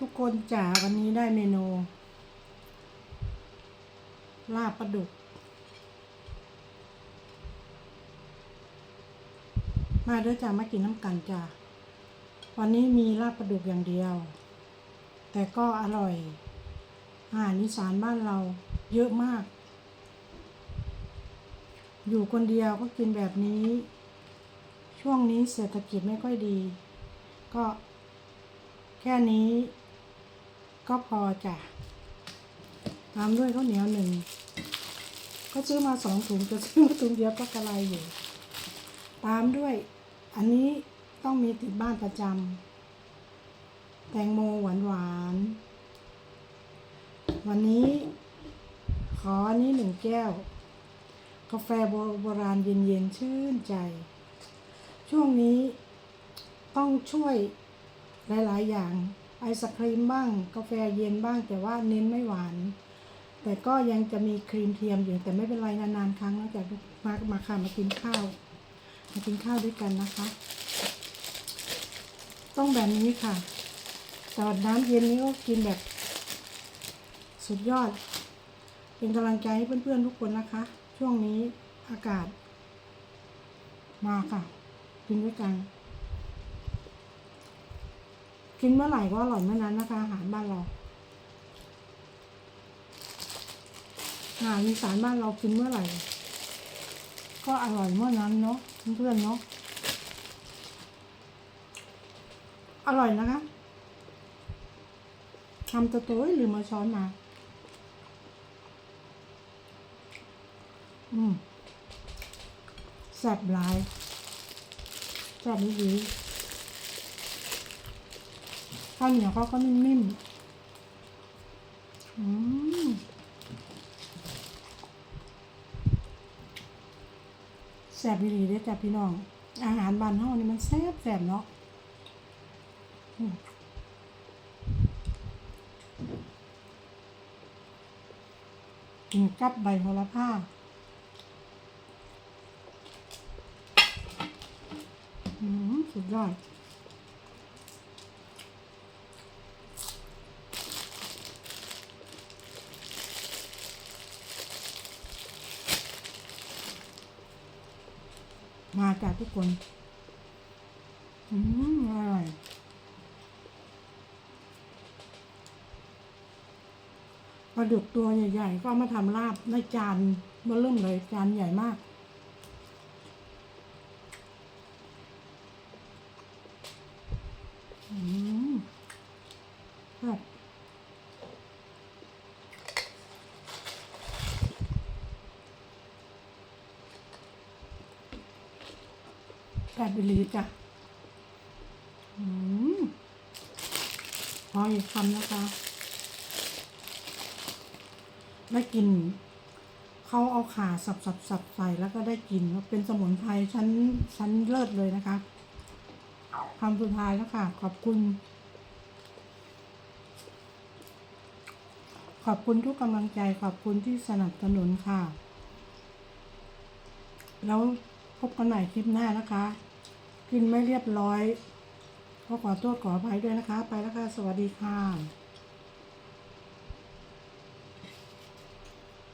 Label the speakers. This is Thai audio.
Speaker 1: ทุกคนจ๋าวันนี้ได้เมนู ลาบปลาดุก มาด้อจ้ามากินน้ำกันจ้าวันนี้มีลาบปลาดุกอย่างเดียว แต่ก็อร่อย อาหารอีสานบ้านเราเยอะมาก อยู่คนเดียวก็กินแบบนี้ ช่วงนี้เศรษฐกิจไม่ค่อยดี ก็แค่นี้ ก็พอจ้ะตามด้วยข้าวเหนียวหนึ่งก็ซื้อมาสองถุงจะซื้อมาถุงเดียวก็กระไรอยู่ ตามด้วย อันนี้ต้องมีติดบ้านประจำแตงโมหวานหวานวันนี้ขออันนี้หนึ่งแก้ว กาแฟโบโบราณเย็นๆชื่นใจ ช่วงนี้ต้องช่วยหลายๆอย่าง ไอศครีมบ้าง กาแฟเย็นบ้าง แต่ว่าเน้นไม่หวาน แต่ก็ยังจะมีครีมเทียมอยู่แต่ไม่เป็นไรนานๆครั้งแล้วจะมามาค่ะมากินข้าว มากินข้าวด้วยกันนะคะ ต้องแบบนี้ค่ะแต่น้ำเย็นนี้ก็กินแบบ สุดยอด เป็นกำลังใจให้เพื่อนๆทุกคนนะคะ ช่วงนี้อากาศ มาค่ะ กินด้วยกัน กินเมื่อไหร่ก็อร่อยเมื่อนั้นนะคะอาหารบ้านเราอาหารอีสานบ้านเรากินเมื่อไหร่ ก็อร่อยเมื่อนั้นเนาะเพื่อนเนาะอร่อยนะคะทำตัวโต้ยลืมมาช้อนมา อืมแซ่บหลายแซ่บดี ข้าวเหนียวเขาก็นิ่มๆอืมแซ่บดีเด้จ้ะพี่น้อง อาหารบ้านเฮานี่มันแซ่บแซ่บเนาะกินกับใบโหระพาอืมสุดยอด มาจากทุกคน อืมอร่อยปลาดุกตัวใหญ่ๆ ก็มาทำลาบในจานเบอร์เริ่มเลยจานใหญ่มากอืมครับ แบบบิลีจ้ะอืมพออีกคำนะคะได้กิน เขาเอาขาสับสับสับใส่แล้วก็ได้กินว่าเป็นสมุนไพรชั้นชั้นเลิศเลยนะคะคำสุดท้ายแล้วค่ะ ขอบคุณ ขอบคุณทุกกำลังใจ ขอบคุณที่สนับสนุนค่ะ แล้วพบกันใหม่คลิปหน้านะคะ กินไม่เรียบร้อยก็ขอโทษขออภัยด้วยนะคะ ไปแล้วค่ะ สวัสดีค่ะ